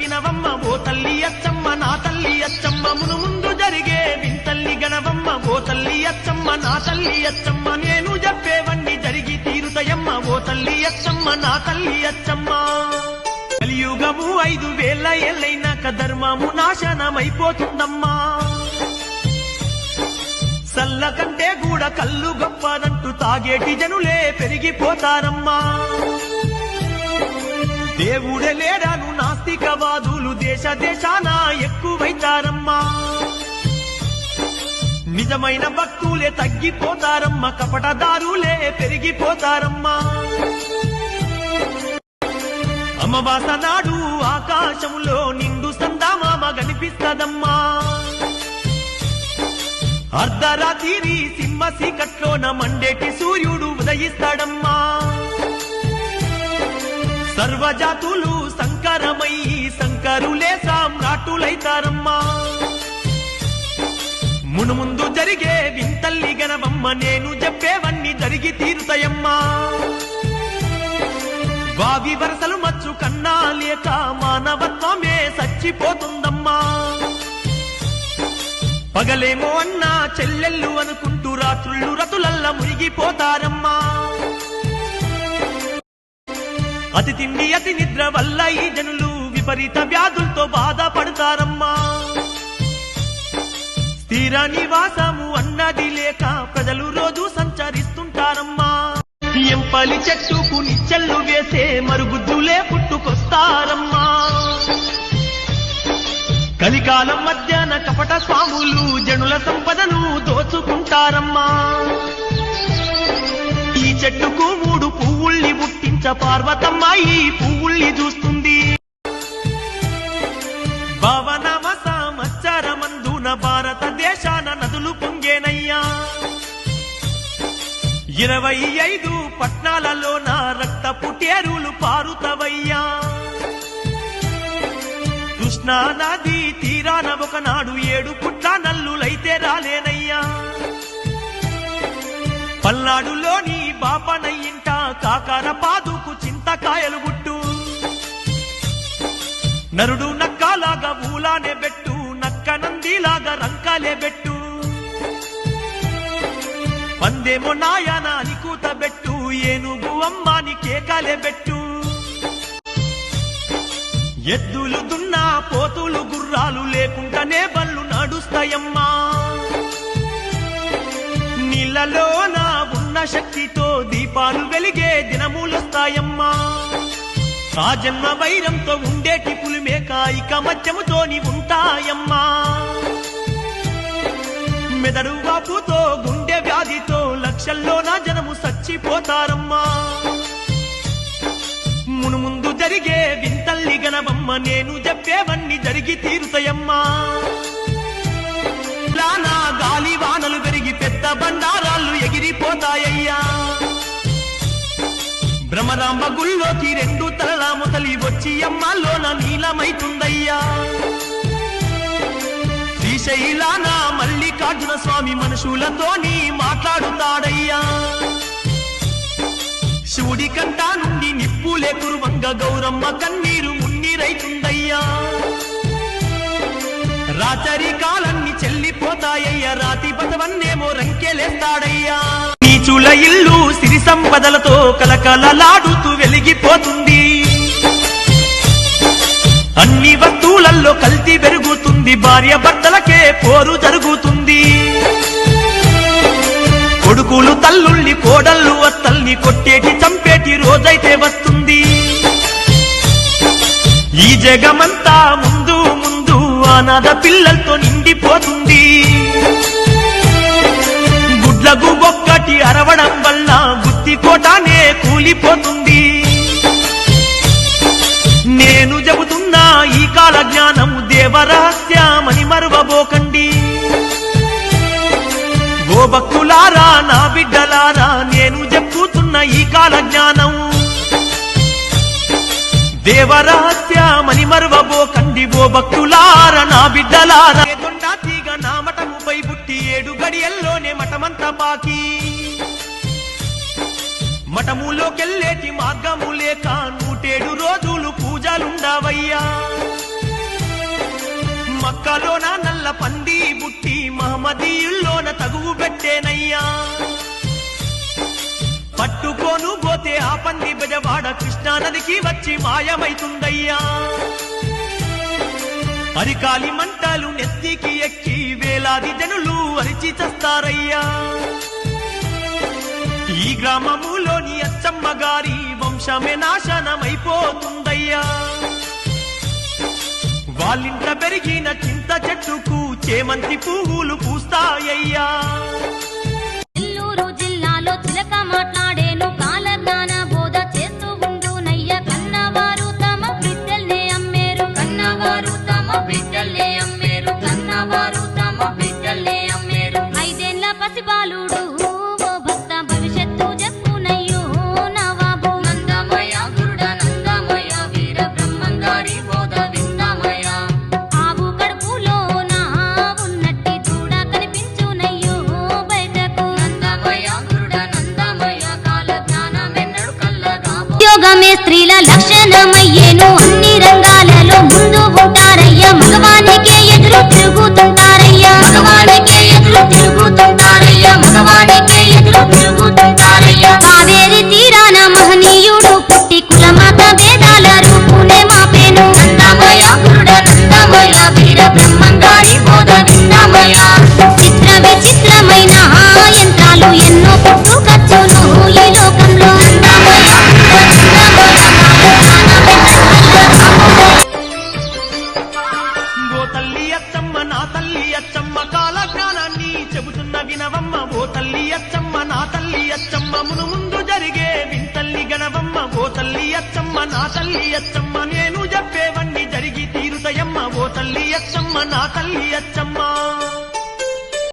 వినవమ్మ ఓ తల్లి అచ్చమ్మ నా తల్లి అచ్చమ్మ. మును ముందు జరిగే వింతల్లి గణవమ్మ ఓ తల్లి అచ్చమ్మ నా తల్లి అచ్చమ్మ. నేను చెప్పేవన్నీ జరిగి తీరుతయమ్మ ఓ తల్లి అచ్చమ్మ నా తల్లి అచ్చమ్మ. కలియుగము ఐదు వేల ఏళ్ళైనాక ధర్మము నాశనమైపోతుందమ్మా. సల్ల కంటే కూడా కళ్ళు గొప్పదంటూ తాగేటి జనులే పెరిగిపోతారమ్మా. దేవుడే లేడాను నాస్తికవాదులు దేశ దేశాన ఎక్కువైతారమ్మా. నిజమైన భక్తులే తగ్గిపోతారమ్మా కపటదారులే పెరిగిపోతారమ్మా. అమ్మవాస నాడు ఆకాశంలో నిండు సందామామ కనిపిస్తదమ్మా. అర్ధరాత్రి సింహ సీకట్లోన మండేటి సూర్యుడు ఉదయిస్తాడమ్మా. సర్వజాతులు సంకరమై సంకరులే సామ్రాటులైతారమ్మా. మును ముందు జరిగే వింతల్లి గనవమ్మ నేను చెప్పేవన్నీ జరిగి తీరుతాయమ్మా. వావి వరసలు మచ్చు కన్నా లేక మానవత్వమే చచ్చిపోతుందమ్మా పగలేమో అన్నా చెల్లెళ్ళు అనుకుంటూ రాత్రుళ్ళు రతులల్ల మునిగిపోతారమ్మా. అతి తిండి అతి నిద్ర వల్ల ఈ జనులు విపరీత వ్యాధులతో బాధపడతారమ్మా. స్థిర నివాసము అన్నది లేక ప్రజలు రోజు సంచరిస్తుంటారమ్మా. ఎంపలి చెట్టుకు నిచ్చెళ్ళు వేసే మరుగుద్దులే పుట్టుకొస్తారమ్మా. కలికాలం మధ్యాహ్న కపట స్వాములు జనుల సంపదను దోచుకుంటారమ్మా. ఈ చెట్టుకు మూడు పార్వతమ్మ ఈ పువ్వుల్ని చూస్తుంది. భవనమ సంవత్సరమందున భారతదేశాన నదులు పొంగేనయ్యా. ఇరవై ఐదు పట్నాలలోన రక్త పుటేరులు పారుతవయ్యా. కృష్ణా నది తీరాన ఒకనాడు ఏడు పుట్ల నల్లులైతే రాలేనయ్యా. పల్నాడులోని బాపనయ్యింట కాకర పాదు కాయలు గుట్టు. నరుడు నక్కలాగా ఊలానే బెట్టు నక్క నందిలాగా రంకాలే బెట్టు పందేమో నాయన అని కూత బెట్టు ఏనుగు అమ్మాని కేకాలే బెట్టు ఎద్దులు దున్నా పోతులు గుర్రాలు లేకుండానే బళ్ళు నడుస్తాయమ్మా. నీళ్ళలోనా శక్తితో దీపాలు వెలిగే దినములొస్తాయమ్మా. రాజన్న వైరంతో ఉండేటి పులిమేక ఇక మధ్యముతోని ఉంటాయమ్మా. మెదడు వాపుతో గుండె వ్యాధితో లక్షల్లో నా జనము చచ్చిపోతారమ్మా మునుముందు జరిగే వింతల్లి గనవమ్మ నేను చెప్పేవన్నీ జరిగి తీరుతాయమ్మా. లానా గాలి వానలు పెరిగి పెద్ద బండారాలు ఎగిరిపోతాయ్యా భ్రమరాంబ గుళ్ళోకి రెండు తలల ముసలి వచ్చి అమ్మాలోన నీలమైతుందయ్యా. శ్రీశైలాన మల్లికార్జున స్వామి మనుషులతోని మాట్లాడుతాడయ్యా. శివుడి కంటా నుండి నిప్పులే కురువంగ గౌరమ్మ కన్నీరు మున్నీరైతుందయ్యా. రాచరి కాలన్ని చెల్లిపోతాయ్యా. రాతి బసవన్నేమో రంకెలేస్తాడయ్యా. నీచుల ఇల్లు సిరి సంపదలతో కలకలలాడుతూ వెలిగిపోతుంది. అన్ని వస్తువులలో కల్తీ పెరుగుతుంది. భార్య భర్తలకే పోరు జరుగుతుంది. కొడుకులు తల్లుల్ని కోడళ్ళు వస్తల్ని కొట్టేటి చంపేటి రోజైతే వస్తుంది. ఈ జగమంతా అనాథ పిల్లలతో నిండిపోతుంది. గుడ్లకు ఒక్కటి అరవడం వల్ల గుత్తి కోటానే కూలిపోతుంది. నేను చెబుతున్నా ఈ కాల జ్ఞానం దేవరహస్యమని మరువబోకండి. ఓ నా బిడ్డలారా నేను చెప్పుతున్న ఈ కాల జ్ఞానం దేవరహస్యమని పుట్టింది ఓ భక్తులార నా బిడ్డలారా. తీగ నా మఠముపై బుట్టి ఏడు గడియల్లోనే మఠమంతా పాకి. మఠములోకెళ్ళేటి మార్గము లేక నూటేడు రోజులు పూజలుండవయ్యా. మక్కలోన నల్ల పంది బుట్టి మహమదీయుల్లోన తగువు పెట్టేనయ్యా. పట్టుకోను పోతే ఆ పంది బెజవాడ కృష్ణానదికి వచ్చి మాయమైతుందయ్యా. అరికాలి మంటాలు నెత్తికి ఎక్కి వేలాది జనులు అరిచి చస్తారయ్యా. ఈ గ్రామములోని అచ్చమ్మ గారి వంశమే నాశనమైపోతుందయ్యా. వాళ్ళింట పెరిగిన చింత చెట్టుకు చేమంతి పువ్వులు పూస్తాయ్యా జిల్లాలో చిలక మాట్లాడు లక్షణమయ్యేను. అన్ని రంగాలలో ముందు ఉంటారయ్య మగవానికే ఎదురు తిరుగుతుంటారయ్య. మగవానికే ఎదురు తిరుగుతుంటారయ్య. మగవానికే ఎదురు తిరుగుతుంటారు నా తల్లి అచ్చమ్మ నేను చెప్పేవన్నీ జరిగి తీరుతయమ్మ. ఓ తల్లి అచ్చమ్మ నా తల్లి అచ్చమ్మా.